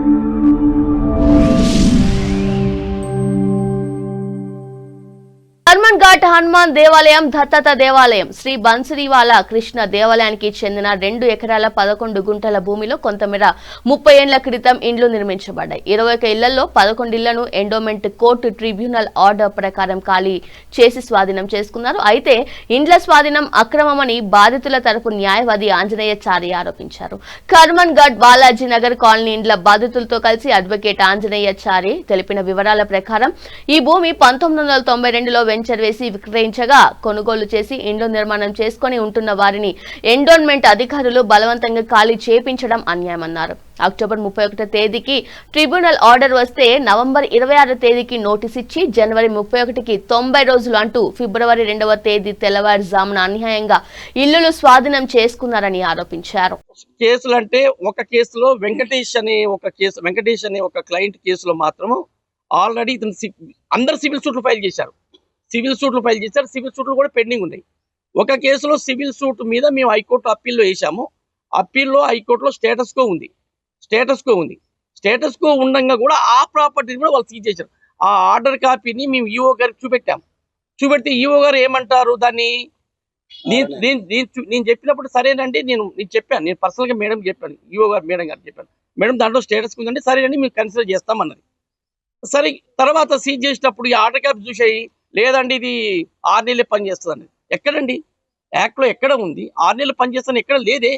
Thank you. Hanuman ghat Hanuman దేవాలయం దత్తత దేవాలయం. శ్రీ బన్సరీవాల కృష్ణ దేవాలయానికి చెందిన రెండు ఎకరాల పదకొండు గుంటల భూమిలో కొంతమేర ముప్పై ఏళ్ళ క్రితం ఇండ్లు నిర్మించబడ్డాయి. ఇరవై ఒక ఇళ్ళలో పదకొండు ఇళ్ళను ఎండోమెంట్ కోర్టు ట్రిబ్యునల్ ఆర్డర్ ప్రకారం ఖాళీ చేసి స్వాధీనం చేసుకున్నారు. అయితే ఇండ్ల స్వాధీనం అక్రమమని బాధితుల తరపు న్యాయవాది ఆంజనేయ చారి ఆరోపించారు. కర్మన్ ఘాట్ బాలాజీ నగర్ కాలనీ ఇండ్ల బాధితులతో కలిసి అడ్వకేట్ ఆంజనేయ చారి తెలిపిన వివరాల ప్రకారం ఈ భూమి పంతొమ్మిది వందల తొంభై రెండులో వెంచర్ వేసి విక్రయించగా కొనుగోలు చేసి ఇండ్లు నిర్మాణం చేసుకొని ఉంటున్న వారిని ఎండోన్మెంట్ అధికారులు బలవంతంగా ఖాళీ చేపించడం అన్యాయమన్నారు. అక్టోబర్ ముప్పై ఒకటో తేదీకి ట్రిబ్యునల్ ఆర్డర్ వస్తే నవంబర్ ఇరవై ఆరో తేదీకి నోటీస్ ఇచ్చి జనవరి ముప్పై ఒకటికి తొంభై రోజులు అంటూ ఫిబ్రవరి రెండవ తేదీ తెల్లవారుజామున అన్యాయంగా ఇల్లులు స్వాధీనం చేసుకున్నారని ఆరోపించారు. కేసులు అంటే ఒక కేసులో వెంకటేష్ అనే ఒక కేసు వెంకటేష్ అనే ఒక క్లయింట్ కేసులో మాత్రము ఆల్రెడీ ఇతను అందరు సివిల్ సూట్లు ఫైల్ చేశారు. సివిల్ సూట్లు ఫైల్ చేశారు. సివిల్ సూట్లు కూడా పెండింగ్ ఉన్నాయి. ఒక కేసులో సివిల్ సూట్ మీద మేము హైకోర్టు అప్పీల్లో వేసాము అప్పీల్లో హైకోర్టులో స్టేటస్ కో ఉంది. స్టేటస్ కో ఉంది. స్టేటస్ కో ఉండగా కూడా ఆ ప్రాపర్టీని కూడా వాళ్ళు సీజ్ చేశారు. ఆ ఆర్డర్ కాపీని మేము ఈఓ గారికి చూపెట్టాం చూపెడితే ఈఓ గారు ఏమంటారు? దాన్ని నేను చెప్పినప్పుడు సరేనండి నేను నేను చెప్పాను. నేను పర్సనల్గా మేడం చెప్పాను. ఈఓ గారు మేడం గారు చెప్పాను మేడం దాంట్లో స్టేటస్ ఉందండి సరేనండి మీరు కన్సిడర్ చేస్తామన్నది. సరే తర్వాత సీజ్ చేసినప్పుడు ఈ ఆర్డర్ కాపీ చూసాయి. లేదండి ఇది ఆరు నెలలు పనిచేస్తుంది అన్నది ఎక్కడండి? యాక్ట్లో ఎక్కడ ఉంది? ఆరు నెలలు పనిచేస్తాను ఎక్కడ లేదే.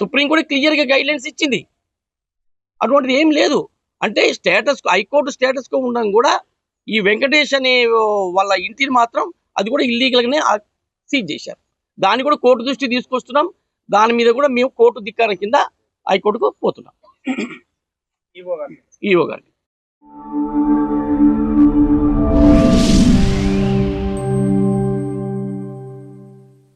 సుప్రీం కూడా క్లియర్గా గైడ్లైన్స్ ఇచ్చింది. అటువంటిది ఏం లేదు. అంటే స్టేటస్ హైకోర్టు స్టేటస్ కో ఉండడం కూడా ఈ వెంకటేష్ అనే వాళ్ళ ఇంటిని మాత్రం అది కూడా ఇల్లీగల్గానే సీజ్ చేశారు. దాన్ని కూడా కోర్టు దృష్టి తీసుకొస్తున్నాం. దాని మీద కూడా మేము కోర్టు ధిక్కారం కింద హైకోర్టుకు పోతున్నాం. ఈఓ గారికి